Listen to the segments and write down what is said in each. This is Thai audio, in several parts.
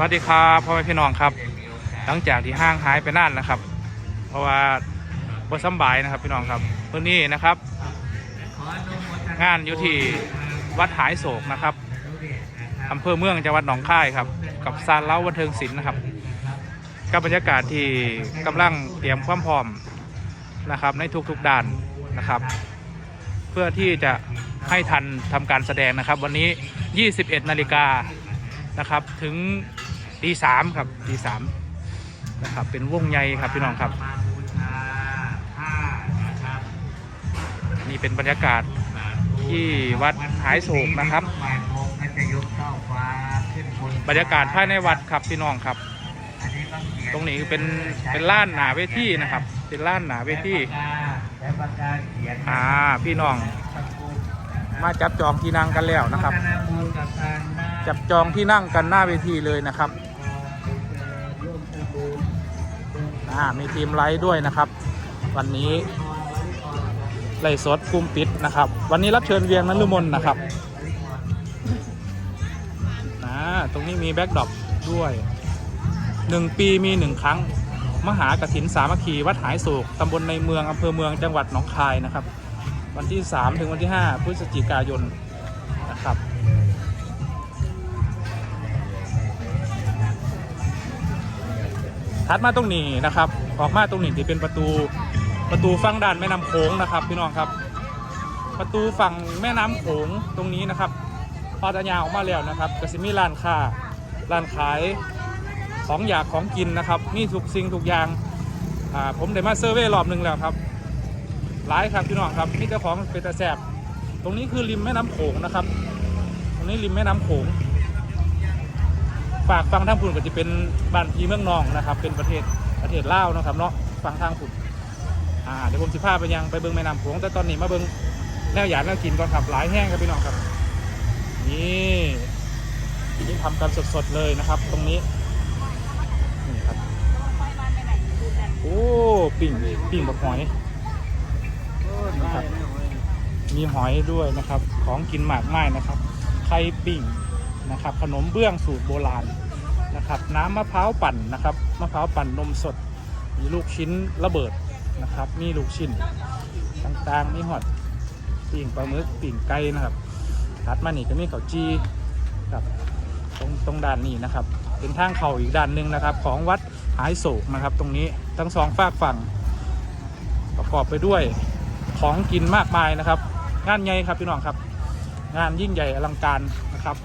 วัสดีครับพ่อแม่พี่น้องครับ หลังจากที่ห้างหายไปนานนะครับ เพราะว่าบ่สำบายนะครับพี่น้องครับวันนี้นะครับ งานอยู่ที่วัดหายโศกนะครับอำเภอเมืองจังหวัดหนองคายครับ กับซานเล้าวันเทิงศิลป์นะครับกับบรรยากาศที่กำลังเตรียมความพร้อมนะครับ ในทุกๆด้านนะครับ เพื่อที่จะให้ทันทำการแสดงนะครับ วันนี้ 21 นาฬิกานะครับถึง ตีสามครับตีสามนะครับเป็นวงใหญ่ครับพี่น้องครับ นี่เป็นบรรยากาศที่วัดหายโศกนะครับ บรรยากาศภายในวัดครับพี่น้องครับ ตรงนี้เป็นเป็นล้านหนาเวทีนะครับ เป็นล้านหนาเวทีอ่าพี่น้องมาจับจองที่นั่งกันแล้วนะครับ จับจองที่นั่งกันหน้าเวทีเลยนะครับ อ่ามีทีมไลฟ์ด้วยนะครับ วันนี้ไลฟ์สดกลุ่มปิดนะครับ วันนี้รับเชิญเวียงนันลุมนนะครับอ่าตรงนี้มีแบ็กดรอปด้วยหนึ่งปีมีหนึ่งครั้ง มหากถินสามัคคีวัดหายโศกตำบลในเมืองอำเภอเมืองจังหวัดหนองคายนะครับ วันที่ 3 ถึงวันที่ 5 พฤศจิกายนนะครับ ถัดมาตรงนี้นะครับ ออกมาตรงนี้ที่เป็นประตูประตูฝั่งด้านแม่น้ำโขงนะครับ พี่น้องครับ ประตูฝั่งแม่น้ำโขงตรงนี้นะครับ พอจะยาวออกมาแล้วนะครับก็สิมีร้านค้าร้านขายของอยากของกินนะครับมีทุกสิ่งทุกอย่างอ่าผมได้มาเซอร์เวยรอบหนึ่งแล้วครับหลายครับพี่น้องครับนี่เจ้าของเป็นตาแสบตรงนี้คือริมแม่น้ำโขงนะครับ ตรงนี้ริมแม่น้ำโขง ฝากฟังทางพุ่นก็จะเป็นบ้านพีเมืองนองนะครับ เป็นประเทศประเทศลาวนะครับเนาะฟังทางพุ่นอ่าเดี๋ยวผมสิพาไปยังไปเบิ้งแม่น้ำโขงแต่ตอนนี้มาเบิ้งแนวหยาดแนวกินก่อนครับหลายแห้งครับพี่น้องครับ นี่นี่ทำกันสดๆเลยนะครับ ตรงนี้นี่ครับโอ้ปิ่งปิ่งบักหอยนะครับมีหอยด้วยนะครับ ของกินหมากไม้นะครับไข่ปิ่ง นะครับ ขนมเบื้องสูตรโบราณนะครับ น้ำมะพร้าวปั่นนะครับมะพร้าวปั่นนมสด มีลูกชิ้นระเบิดนะครับ มีลูกชิ้นต่างๆมีหอดปิ่งปลาหมึกปิ่งไก่นะครับถัดมานี่ก็มีข้าวจีครับตรงตรงด้านนี้นะครับ เป็นทางเข้าอีกด้านหนึ่งนะครับ ของวัดหายโศกนะครับ ตรงนี้ทั้งสองฝากฝั่ง ประกอบไปด้วยของกินมากมายนะครับ งานใหญ่ครับพี่น้องครับ งานยิ่งใหญ่อลังการนะครับ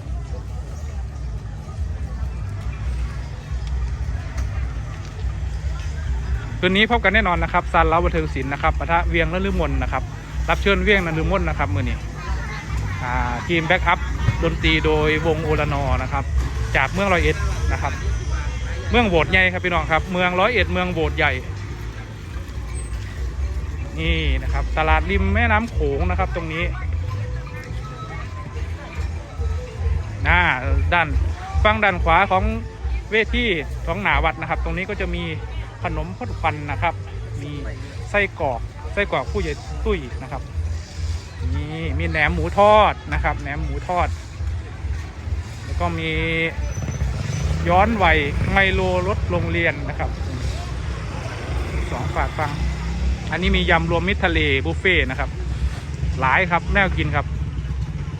คืนนี้พบกันแน่นอนนะครับซันเล้าบันเทิงศิลป์นะครับปะทะเวียงและลืมมนนะครับรับเชิญเวียงและลืมมนนะครับมือนี้อ่ทีมแบ็กอัพดนตรีโดยวงโอลานอนะครับจากเมืองร้อยเอ็ดนะครับเมืองโบสใหญ่ครับพี่น้องครับเมืองร้อยเอ็ดเมืองโบสใหญ่นี่นะครับตลาดริมแม่น้ำโขงนะครับตรงนี้อ่าด้านฝั่งด้านขวาของเวทีของหนาวัดนะครับ ตรงนี้ก็จะมี ขนมพดควันนะครับ มีไส้กรอกไส้กรอกผู้ใหญ่ตุ้ยนะครับนี่มีแหนมหมูทอดนะครับแหนมหมูทอด แล้วก็มีย้อนวัยไมโลรถโรงเรียนนะครับสองฝากฟัง อันนี้มียำรวมมิตรทะเลบุฟเฟ่ต์นะครับ หลายครับแนวกินครับ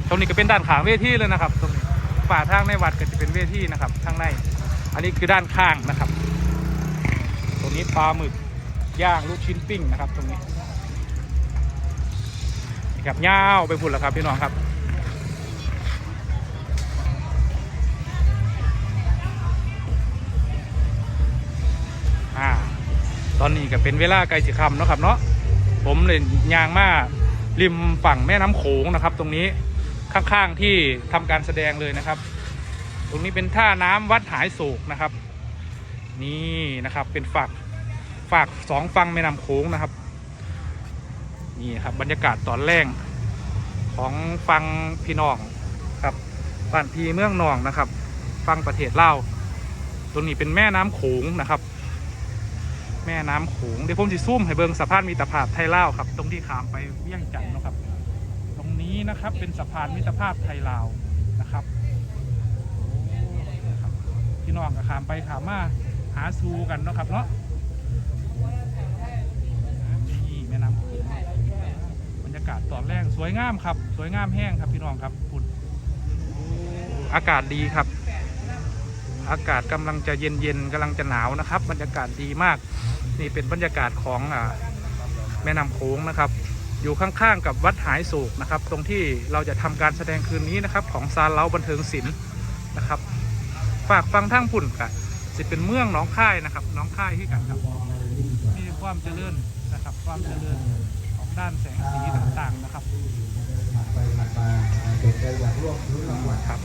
ตรงนี้ก็เป็นด้านขางเวทีเลยนะครับ ตรงนี้ฝ่าทางในวัดก็จะเป็นเวทีนะครับทางใน อันนี้คือด้านข้างนะครับ รงนี้ปลาหมึกย่างลูกชิ้นปิ้งนะครับ ตรงนี้นี่ครับย่าวไปพุ่นแล้วครับพี่น้องครับอ่าตอนนี้ก็เป็นเวลาไกลสิคำเนาะครับเนาะผมเลยยางมาริมฝั่งแม่น้ำโขงนะครับ ตรงนี้ข้างๆที่ทำการแสดงเลยนะครับ ตรงนี้เป็นท่าน้ำวัดหายโศกนะครับ นี่นะครับเป็นฝักฝากสองฝั่งแม่น้ำโขงนะครับ นี่ครับบรรยากาศตอนแรกของฟังพี่น้องครับบ้านพีเมืองนองนะครับ ฟังประเทศลาวตรงนี้เป็นแม่น้ำโขงนะครับ แม่น้ำโขงเดี๋ยวผมจะซูมให้เบิงสะพานมิตรภาพไทยลาวครับ ตรงที่ขามไปเวียงจันทน์นะครับ ตรงนี้นะครับเป็นสะพานมิตรภาพไทยลาวนะครับพี่นองน้องก็ขามไปขามมา หาซูกันเนาะครับเนาะนี่แม่น้ำโขงบรรยากาศตอนแรกสวยงามครับ สวยงามแห้งครับพี่น้องครับฝุ่นอากาศดีครับ อากาศกำลังจะเย็นเย็นกำลังจะหนาวนะครับ บรรยากาศดีมาก นี่เป็นบรรยากาศของอ่าแม่น้ำโขงนะครับ อยู่ข้างๆกับวัดหายโศกนะครับ ตรงที่เราจะทำการแสดงคืนนี้นะครับ ของซาเล้าบันเทิงศิลป์นะครับ ฝากฟังทั้งปุ่นกะ สิเป็นเมืองหน้องค่ายนะครับหน้องค่ายที่กันครับ มีความเจริญนะครับ ความเจริญของด้านแสงสีต่างๆนะครับครับ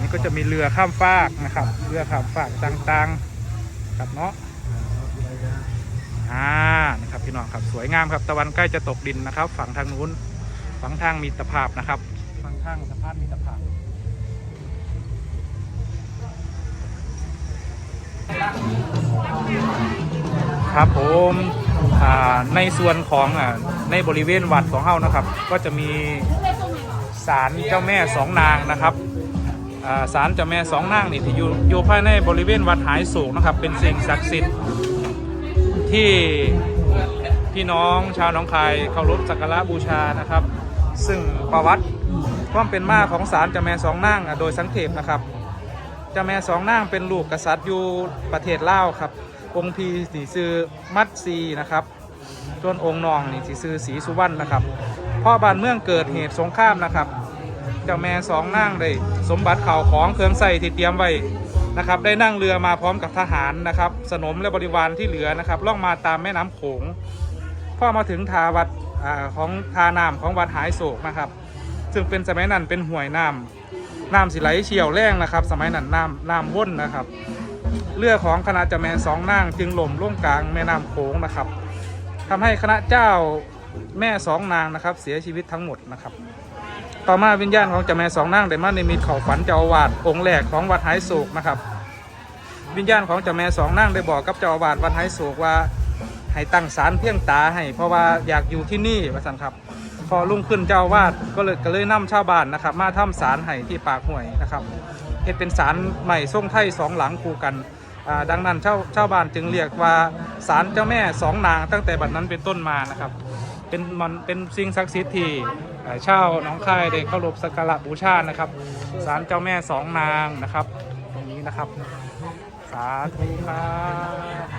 นี่ก็จะมีเรือข้ามฟากนะครับ เรือข้ามฟากต่างๆครับเนาะอ่านะครับพี่น้องครับสวยงามครับตะวันใกล้จะตกดินนะครับ ฝั่งทางนู้นฝั่งทางมีตรภาพนะครับฝั่งทางสะพานมีตรภาพ ครับผมในส่วนของอในบริเวณวัดของเฮานะครับ ก็จะมีศาลเจ้าแม่สองนางนะครับอ่าศาลเจ้าแม่สองนางนี่ที่อยู่อยู่ภายในบริเวณวัดหายโศกนะครับ เป็นสิ่งศักดิ์สิทธิ์ที่พี่น้องชาวหน้องคายเคารพสักการะบูชานะครับ ซึ่งประวัติความเป็นมาของศาลเจ้าแม่สองนางโดยสังเขปนะครับ เจ้าแม่สองนางเป็นลูกกษัตริย์อยู่ประเทศลาวครับ องค์พีสีซื้อมัดซีนะครับส่วนองค์นองนี่สีซื้อสีสุวรรณนะครับพ่อบ้านเมืองเกิดเหตุสงครามนะครับ เจ้าแม่สองนางได้สมบัติข่าวของเครื่องใส่ที่เตรียมไว้นะครับได้นั่งเรือมาพร้อมกับทหารนะครับ สนมและบริวารที่เหลือนะครับล่องมาตามแม่น้ำโขงพอมาถึงทาวัดอของทาน้ำของวัดหายโศกนะครับ ซึ่งเป็นสมัยนั้นเป็นห่วยน้ำ น้ำสิไหลเชี่ยวแรงนะครับ สมัยนั้นน้ำน้ำว่นนะครับ เรือของคณะเจ้าแม่สองนางจึงหล่มล่วงกลางแม่น้ำโขงนะครับทำให้คณะเจ้าแม่สองนางนะครับ เสียชีวิตทั้งหมดนะครับ ต่อมาวิญญาณของเจ้าแม่สองนางได้มาในมิตเขาฝันเจ้าอาวาสองค์แรกของวัดหายโศกนะครับ วิญญาณของเจ้าแม่สองนางได้บอกกับเจ้าอาวาสวัดหายโศกว่าให้ตั้งศาลเพียงตาให้เพราะว่าอยากอยู่ที่นี่ว่าสันครับ พอลุ่งขึ้นเจ้าวาสก็เลยก็เลยนำชาวบ้านนะครับ มาทำศาลให้ที่ปากห่วยนะครับเฮ็ดเป็นศาลใหม่ทรงไทยสองหลังคู่กันดังนั้นชาวชาวบ้านจึงเรียกว่าศาลเจ้าแม่สองนางตั้งแต่บัดนั้นเป็นต้นมานะครับ เป็นมันเป็นสิ่งศักดิ์สิทธิ์ที่ชาวน้องค่ายได้เคารพสักการะบูชานะครับศาลเจ้าแม่สองนางนะครับ ตรงนี้นะครับ สาธุครับ